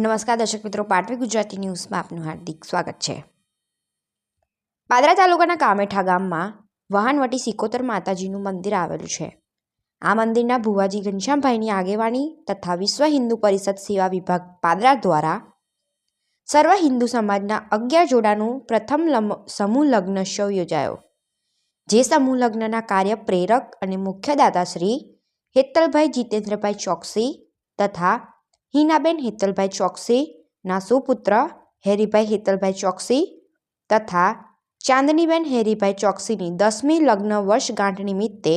નમસ્કાર, દર્શક મિત્રો પાટવી ગુજરાતી ન્યૂઝમાં આપનું હાર્દિક સ્વાગત છે. પાદરા તાલુકાના કામેઠા ગામમાં વહાણવટી સિકોતર માતાજીનું મંદિર આવેલું છે. આ મંદિરના ભુવાજી ઘનશ્યામભાઈની આગેવાની તથા વિશ્વ હિન્દુ પરિષદ સેવા વિભાગ પાદરા દ્વારા સર્વ હિન્દુ સમાજના અગિયાર જોડાનું પ્રથમ સમૂહ લગ્ન શો યોજાયો. જે સમૂહ લગ્નના કાર્ય પ્રેરક અને મુખ્ય દાતાશ્રી હેતલભાઈ જીતેન્દ્રભાઈ ચોકસી તથા હિનાબેન હેતલભાઈ ચોકસીના સુપુત્ર હેરીભાઈ હેતલભાઈ ચોકસી તથા ચાંદનીબેન હેરીભાઈ ચોકસીની દસમી લગ્ન વર્ષગાંઠ નિમિત્તે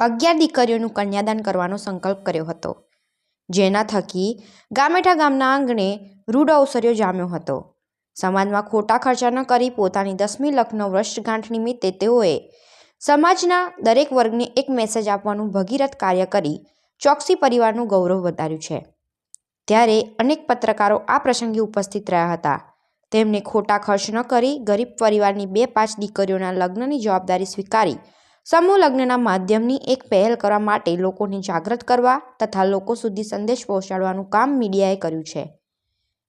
અગિયાર દીકરીઓનું કન્યાદાન કરવાનો સંકલ્પ કર્યો હતો, જેના થકી ગામેઠા ગામના આંગણે રૂઢ અવસર્યો જામ્યો હતો. સમાજમાં ખોટા ખર્ચા ન કરી પોતાની દસમી લગ્ન વર્ષગાંઠ નિમિત્તે તેઓએ સમાજના દરેક વર્ગને એક મેસેજ આપવાનું ભગીરથ કાર્ય કરી ચોકસી પરિવારનું ગૌરવ વધાર્યું છે. ત્યારે અનેક પત્રકારો આ પ્રસંગે ઉપસ્થિત રહ્યા હતા. તેમને ખોટા ખર્ચ ન કરી ગરીબ પરિવારની બે પાંચ દીકરીઓના લગ્નની જવાબદારી સ્વીકારી, સમૂહ લગ્નના માધ્યમની એક પહેલ કરવા માટે લોકોને જાગૃત કરવા તથા લોકો સુધી સંદેશ પહોંચાડવાનું કામ મીડિયાએ કર્યું છે.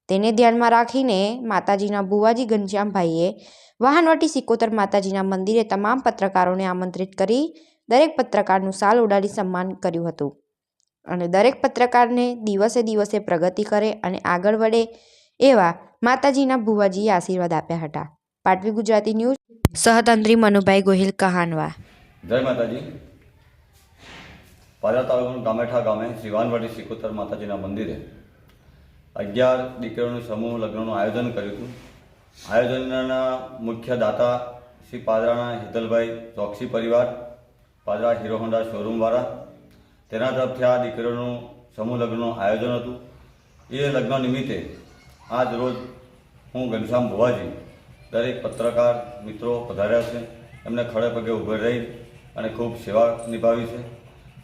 તેને ધ્યાનમાં રાખીને માતાજીના ભુવાજી ઘનશ્યામભાઈએ વાહનવટી સિકોતર માતાજીના મંદિરે તમામ પત્રકારોને આમંત્રિત કરી દરેક પત્રકારનું સાલ ઉડાડી સન્માન કર્યું હતું. અને દરેક પત્રકારને દિવસે દિવસે પ્રગતિ કરે અને આગળ વધે એવા માતાજીના ભુવાજીએ આશીર્વાદ આપ્યા હતા. પાટવી ગુજરાતી ન્યૂઝ, સહતંત્રી મનુભાઈ ગોહિલ કહાનવા. જય માતાજી. પાદરા તાલુકાનું ગામેઠા ગામે શ્રીવાનવાડી સિકોતર માતાજીના મંદિરે અગિયાર દીકરીઓનું સમૂહ લગ્નનું આયોજન કર્યું હતું. આયોજનના મુખ્ય દાતા શ્રી પાદરાના હિતલભાઈ ચોકસી પરિવાર, પાદરા હીરો હોન્ડા શોરૂમવાળા તેના તરફથી આ દીકરીઓનું સમૂહ લગ્નનું આયોજન હતું. એ લગ્ન નિમિત્તે આજ રોજ હું ઘનશ્યામ ભુવાજી દરેક પત્રકાર મિત્રો પધાર્યા છે. એમને ખડે પગે ઊભા રહી અને ખૂબ સેવા નિભાવી છે.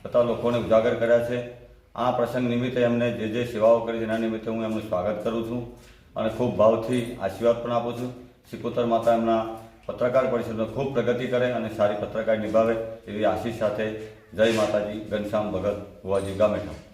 તથા લોકોને ઉજાગર કર્યા છે. આ પ્રસંગ નિમિત્તે એમને જે જે સેવાઓ કરી છે, એના નિમિત્તે હું એમનું સ્વાગત કરું છું અને ખૂબ ભાવથી આશીર્વાદ પણ આપું છું. શિકોતર માતા એમના પત્રકાર પરિષદમાં ખૂબ પ્રગતિ કરે અને સારી પત્રકાર નિભાવે એવી આશીષ સાથે જય માતાજી, ઘનશ્યામ ભગત, ભુવાજી ગામેઠા